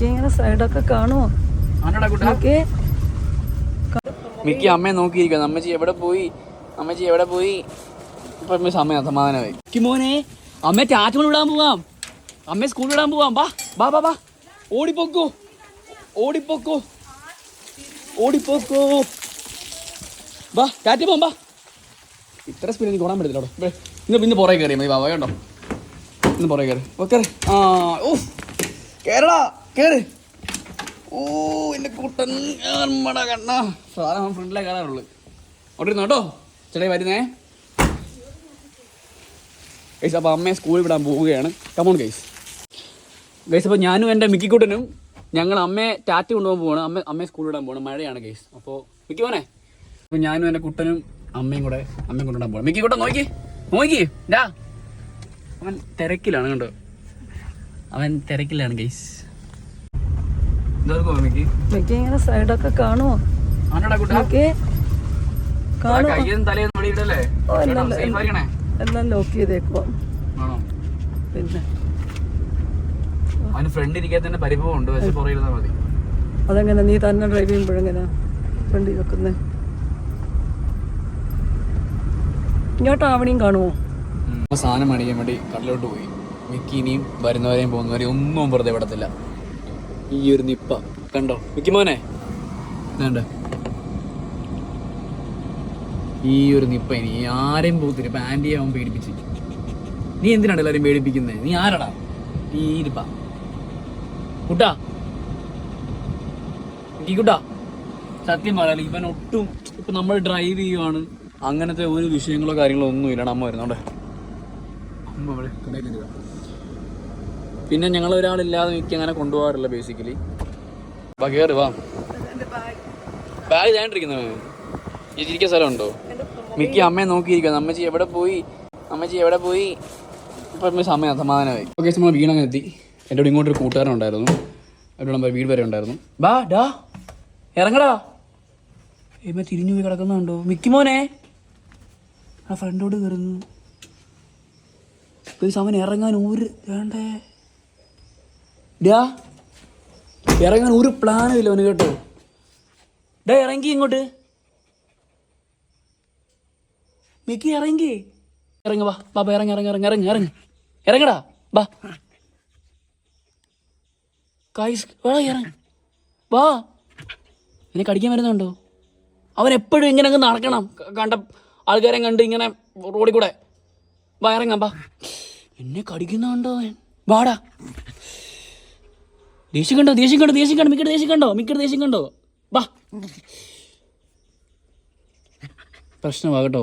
Mickey ഇങ്ങനെ സൈഡൊക്കെ കാണുമോ മിക്കി മിക്കി അമ്മയെ നോക്കിയിരിക്കുന്നു. അമ്മച്ചി എവിടെ പോയി? അമ്മച്ചി എവിടെ പോയി? ഇപ്പൊ അമ്മ സമയം സമാധാനമായി മിക്കി മോനെ അമ്മയെ ടാറ്റുകൾ വിടാൻ പോവാം. അമ്മയെ സ്കൂളിൽ വിടാൻ പോവാം. ബാ ബാ ബാ ബാ ഓടിപ്പോക്കോ. ഓടിപ്പോക്കോ. ഓടിപ്പോക്കോ. ബാ ടാറ്റ പോവാം ബാ ഇത്ര സ്പീഡ് എനിക്ക് ഓടാൻ പറ്റത്തില്ല അവിടെ. ഇന്ന് ഇന്ന് പുറകെ കയറി മതി. ബാബാ കേട്ടോ ഇന്ന് പുറകെ കയറി ഓക്കെ ആ ഓ കേരള കയറി ഓ എന്റെ കൂട്ടൻ നമ്മടെ കണ്ണ. സാധനം ഫ്രണ്ടിലേ കയറാറുള്ളു അവിടെ കേട്ടോ? ചേട്ടാ വരുന്നേ. ഗൈസ് അപ്പോൾ അമ്മയെ സ്കൂളിൽ വിടാൻ പോവുകയാണ്. കമോൺ ഗൈസ് ഗൈസ് അപ്പോൾ ഞാനും എന്റെ മിക്കിക്കുട്ടനും ഞങ്ങൾ അമ്മയെ ടാറ്റ കൊണ്ടുപോകാൻ പോവാണ്. അമ്മ അമ്മയെ സ്കൂളിൽ വിടാൻ പോകണം മഴയാണ് ഗൈസ് അപ്പോൾ മിക്കി പോനെ അപ്പോൾ ഞാനും എന്റെ കുട്ടനും അമ്മയും കൂടെ അമ്മയും കൊണ്ടുവിടാൻ പോകണം മിക്കി കുട്ടൻ നോക്കി. നോക്കി. ഡാ അവൻ തിരക്കിലാണ് കണ്ടോ? അവൻ തിരക്കിലാണ് ഗൈസ് മിക്കി ഇങ്ങനെ സൈഡൊക്കെ കാണുമോ. എല്ലാം ലോക്ക് ചെയ്തേക്കുവാ. പിന്നെ. അവന് ഫ്രണ്ട് ഇരിക്കാൻ തന്നെ പരിഭവം ഉണ്ട് പക്ഷെ പുറകെ ഇരുന്നാ മതി. അതെങ്ങനെ നീ തന്നെ ഡ്രൈവ് ചെയ്യുമ്പോഴെങ്ങനെ വണ്ടി വെക്കുന്നേ? ഇങ്ങോട്ട് ആവണിയും കാണുമോ സാധനം അണിയാൻ വേണ്ടി കടലോട്ട് പോയി. മിക്കിനിയും വരുന്നവരെയും പോകുന്നവരെയും ഒന്നും വെറുതെ വിടത്തില്ല. ഈ ഒരു നിപ്പ. കണ്ടോ? മിക്കിമോനെ വേണ്ട ഈ ഒരു നിപ്പ ഇനി. ആരെയും പോകത്തില്ല. ഇപ്പൊ ആവും പേടിപ്പിച്ച്. നീ എന്തിനാണ് എല്ലാവരും പേടിപ്പിക്കുന്നത് നീ ആരടാ? ഈ നിപ്പ കുട്ടാ. കുട്ടാ. സത്യം പറയാലോ ഇവൻ ഒട്ടും ഇപ്പൊ നമ്മൾ ഡ്രൈവ് ചെയ്യുവാണ്. അങ്ങനത്തെ ഒരു വിഷയങ്ങളോ കാര്യങ്ങളോ ഒന്നും ഇല്ലാണ്ട് അമ്മ വരുന്നോണ്ടേ. അമ്മ അവിടെ കടയിൽ. പിന്നെ ഞങ്ങൾ ഒരാളില്ലാതെ മിക്ക അങ്ങനെ കൊണ്ടുപോകാറില്ല ബേസിക്കലി വാ വാ. ബാഗ് ഞാണ്ടിരിക്കുന്ന സ്ഥലം സ്ഥലമുണ്ടോ? മിക്ക അമ്മയെ നോക്കിയിരിക്കുന്നു. അമ്മച്ചി എവിടെ പോയി? അമ്മച്ചി എവിടെ പോയി? ഇപ്പം സമയം സമാധാനമായി. ഓക്കെ നമ്മൾ വീണങ്ങനെ എത്തി. എന്റെ കൂടെ ഇങ്ങോട്ടൊരു കൂട്ടുകാരൻ ഉണ്ടായിരുന്നു. അവരോട് വീട് വരെ ഉണ്ടായിരുന്നു. ബാ ഡാ. ഇറങ്ങടാ. ഇമ്മ തിരിഞ്ഞു പോയി കിടക്കുന്നുണ്ടോ മിക്കി മോനെ. ആ ഫ്രണ്ടോട് കയറുന്നു പ്ലീസ് അവൻ ഇറങ്ങാൻ ഒരു വേണ്ടേ? ഡാ ഇറങ്ങാൻ ഒരു പ്ലാനും ഇല്ല അവന് കേട്ടോ. ഡാ ഇറങ്ങി ഇങ്ങോട്ട്. മിക്കി ഇറങ്ങി. ഇറങ്ങ വാ. ബാബ ഇറങ്ങി ഇറങ്ങി ഇറങ്ങി ഇറങ്ങി ഇറങ്ങി. ഇറങ്ങടാ ബാ. കായ്സ് വാ ഇറങ്ങ. വാ. എന്നെ കടിക്കാൻ വരുന്നുണ്ടോ? അവൻ എപ്പോഴും ഇങ്ങനെ അങ്ങ് നടക്കണം. കണ്ട ആൾക്കാരെ കണ്ട് ഇങ്ങനെ റോഡിൽ കൂടെ. വാ ഇറങ്ങാം വാ എന്നെ കടിക്കുന്നുണ്ടോ വാടാ. ദേഷ്യം കണ്ടോ ദേഷ്യം കണ്ടോ ദേഷ്യം കണ്ടോ മിക്കട ദേഷ്യം കണ്ടോ മിക്കട ദേഷ്യം കണ്ടോ? വാ. പ്രശ്നമാ കേട്ടോ